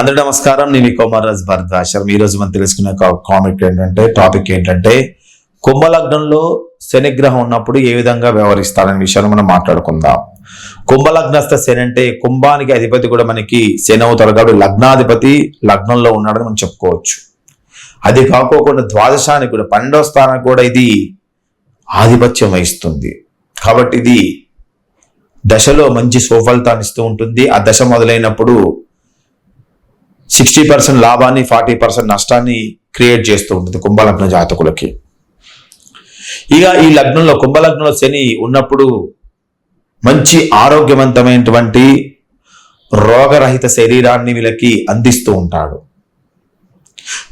అందరి నమస్కారం. నేను కుమార్రాజ్ కుమారరాజ్ ఈ రోజు మనం తెలుసుకునే కామిక్ ఏంటంటే టాపిక్ ఏంటంటే కుంభలగ్నంలో శనిగ్రహం ఉన్నప్పుడు ఏ విధంగా వ్యవహరిస్తారనే విషయాన్ని మనం మాట్లాడుకుందాం. కుంభలగ్నస్థ శని అంటే కుంభానికి అధిపతి కూడా మనకి శని అవుతారు కాబట్టి లగ్నాధిపతి లగ్నంలో ఉన్నాడని మనం చెప్పుకోవచ్చు. అది కాకోకుండా ద్వాదశానికి కూడా పన్నెండవ స్థానానికి కూడా ఇది ఆధిపత్యం వహిస్తుంది. కాబట్టి ఇది దశలో మంచి సుఫలితాన్ని ఇస్తూ ఉంటుంది. ఆ దశ మొదలైనప్పుడు సిక్స్టీ పర్సెంట్ లాభాన్ని ఫార్టీ పర్సెంట్ నష్టాన్ని క్రియేట్ చేస్తూ ఉంటుంది కుంభలగ్న జాతకులకి. ఇక ఈ లగ్నంలో కుంభలగ్నంలో శని ఉన్నప్పుడు మంచి ఆరోగ్యవంతమైనటువంటి రోగరహిత శరీరాన్ని వీళ్ళకి అందిస్తూ ఉంటాడు.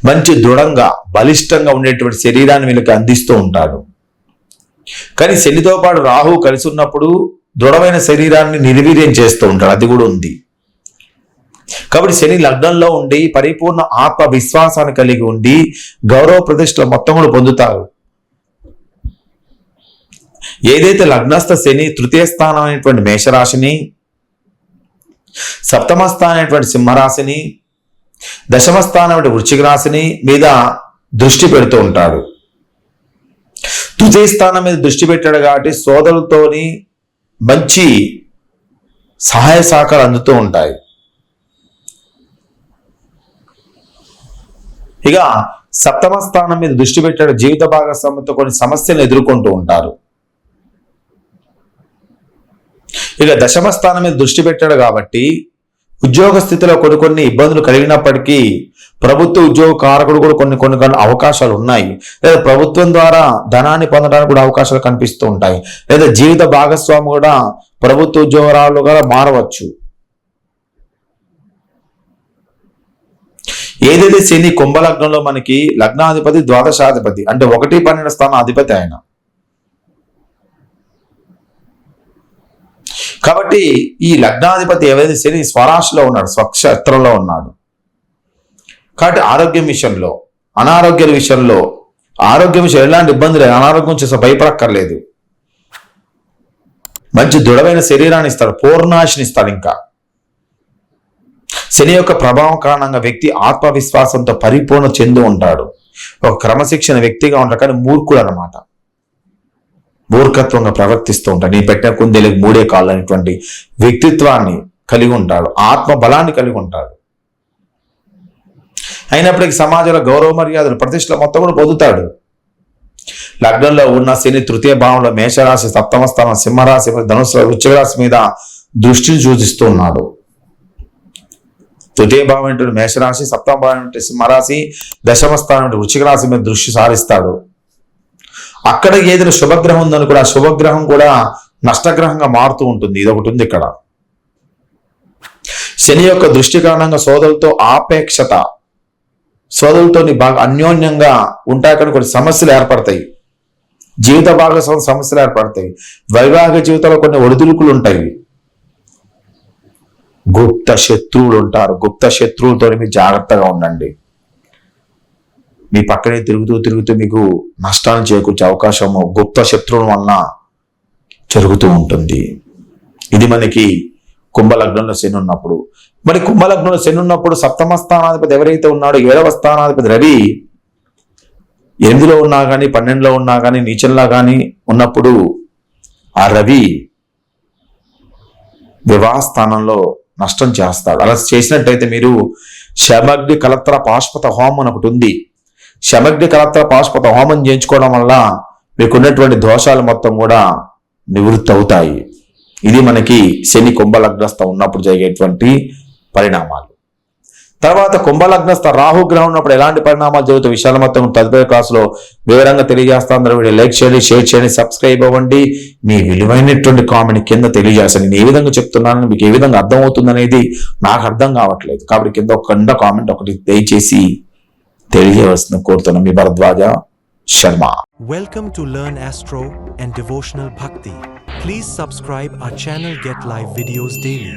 మంచి దృఢంగా బలిష్టంగా ఉండేటువంటి శరీరాన్ని వీళ్ళకి అందిస్తూ ఉంటాడు. కానీ శనితో పాటు రాహు కలిసి ఉన్నప్పుడు దృఢమైన శరీరాన్ని నిర్వీర్యం చేస్తూ ఉంటాడు. అది కూడా ఉంది. కాబట్టి శని లగ్నంలో ఉండి పరిపూర్ణ ఆత్మ విశ్వాసాన్ని కలిగి ఉండి గౌరవ ప్రతిష్టలు మొత్తం కూడా పొందుతారు. ఏదైతే లగ్నస్థ శని తృతీయ స్థానం అనేటువంటి మేషరాశిని సప్తమ స్థానం సింహరాశిని దశమ స్థానం అయినటువంటి వృశ్చిక రాశిని మీద దృష్టి పెడుతూ ఉంటాడు తృతీయ స్థానం మీద దృష్టి పెట్టాడు కాబట్టి సోదరులతోని మంచి సహాయ సహకారాలు అందుతూ ఉంటాయి. ఇక సప్తమ స్థానం మీద దృష్టి పెట్టాడు. జీవిత భాగస్వామితో కొన్ని సమస్యలు ఎదుర్కొంటూ ఉంటారు. ఇక దశమ స్థానం మీద దృష్టి పెట్టాడు కాబట్టి ఉద్యోగ స్థితిలో కొన్ని కొన్ని ఇబ్బందులు కలిగినప్పటికీ ప్రభుత్వ ఉద్యోగ కారకుడు కూడా కొన్ని కొన్ని కొన్ని అవకాశాలు ఉన్నాయి. లేదా ప్రభుత్వం ద్వారా ధనాన్ని పొందడానికి కూడా అవకాశాలు కనిపిస్తూ ఉంటాయి. లేదా జీవిత భాగస్వామి కూడా ప్రభుత్వ ఉద్యోగరాలు కూడా మారవచ్చు. ఏదైతే శని కుంభలగ్నంలో మనకి లగ్నాధిపతి ద్వాదశాధిపతి అంటే ఒకటి పన్నెండు స్థానం అధిపతి ఆయన. కాబట్టి ఈ లగ్నాధిపతి ఏవైతే శని స్వరాశిలో ఉన్నాడు స్వక్షేత్రంలో ఉన్నాడు. కాబట్టి ఆరోగ్యం విషయంలో అనారోగ్య విషయంలో ఆరోగ్యం విషయం ఎలాంటి ఇబ్బంది లేదు అనారోగ్యం చేసే భయపడక్కర్లేదు. మంచి దృఢమైన శరీరాన్ని ఇస్తాడు పూర్ణాశిని ఇస్తాడు ఇంకా. శని యొక్క ప్రభావం కారణంగా వ్యక్తి ఆత్మవిశ్వాసంతో పరిపూర్ణ చెంది ఉంటాడు. ఒక క్రమశిక్షణ వ్యక్తిగా ఉంటాడు కానీ మూర్ఖుడు అనమాట మూర్ఖత్వంగా ప్రవర్తిస్తూ ఉంటాడు. నీ పెట్టిన కుందేలకు మూడే కాళ్ళు అనేటువంటి వ్యక్తిత్వాన్ని కలిగి ఉంటాడు. ఆత్మ బలాన్ని కలిగి ఉంటాడు. అయినప్పటికీ సమాజంలో గౌరవ మర్యాదలు ప్రతిష్టలు మొత్తం కూడా పొందుతాడు. లగ్నంలో ఉన్న శని తృతీయ భావంలో మేషరాశి సప్తమ స్థానం సింహరాశి ధనుసు వృశ్చిక రాశి మీద దృష్టిని సూచిస్తూ ఉన్నాడు. తృతీయ భావం ఏంటంటే మేషరాశి సప్తమ భావం ఏంటంటే సింహరాశి దశమ స్థానం అంటే వృశ్చిక రాశి మీద దృష్టి సారిస్తాడు. అక్కడ ఏదైనా శుభగ్రహం ఉందని కూడా ఆ శుభగ్రహం కూడా నష్టగ్రహంగా మారుతూ ఉంటుంది. ఇది ఒకటి ఉంది ఇక్కడ. శని యొక్క దృష్టి కారణంగా సోదరులతో ఆపేక్షత సోదరులతో బాగా అన్యోన్యంగా ఉంటాయి కానీ కొన్ని సమస్యలు ఏర్పడతాయి. జీవిత భాగస్వామి సమస్యలు ఏర్పడతాయి. వైవాహిక జీవితంలో కొన్ని ఒడిదుడుకులు ఉంటాయి. గుప్త శత్రువులు ఉంటారు. గుప్త శత్రువులతో మీరు జాగ్రత్తగా ఉండండి. మీ పక్కనే తిరుగుతూ తిరుగుతూ మీకు నష్టాన్ని చేకూర్చే అవకాశము గుప్త శత్రువుల వలన జరుగుతూ ఉంటుంది. ఇది మనకి కుంభలగ్నంలో శని ఉన్నప్పుడు. మరి కుంభలగ్నంలో శని ఉన్నప్పుడు సప్తమ స్థానాధిపతి ఎవరైతే ఉన్నాడో ఏడవ స్థానాధిపతి రవి ఎనిమిదిలో ఉన్నా కానీ పన్నెండులో ఉన్నా కానీ నీచంలా కానీ ఉన్నప్పుడు ఆ రవి వివాహ స్థానంలో నష్టం చేస్తాడు. అలా చేసినట్టయితే మీరు శమగ్ని కలత్ర పాశ్వత హోమం అని ఒకటి ఉంది. శమగ్ని కలత్ర పాశ్వత హోమం చేయించుకోవడం వల్ల మీకున్నటువంటి దోషాలు మొత్తం కూడా నివృత్తి అవుతాయి. ఇది మనకి శని కుంభలగ్నస్థ ఉన్నప్పుడు జరిగేటువంటి పరిణామాలు. తర్వాత కుంభలగ్నస్థ రాహు గ్రహం ఉన్నప్పుడు ఎలాంటి పరిణామాలు జరుగుతాయి? విషయాలు మొత్తం తదుపరి క్లాసులో వివరంగా తెలియజేస్తా అందరూ వీడియో లైక్ చేయండి షేర్ చేయండి సబ్స్క్రైబ్ అవ్వండి. మీ విలువైనటువంటి కామెంట్ కింద తెలియజేస్తాను నేను ఏ విధంగా చెప్తున్నాను మీకు ఏ విధంగా అర్థం అవుతుంది అనేది నాకు అర్థం కావట్లేదు. కాబట్టి కింద ఒక కామెంట్ ఒకటి దయచేసి తెలియవలసిన కోరుతున్నాను. మీ Bharadwaj Sharma. Welcome to learn astro and devotional bhakti please subscribe our channel get live videos daily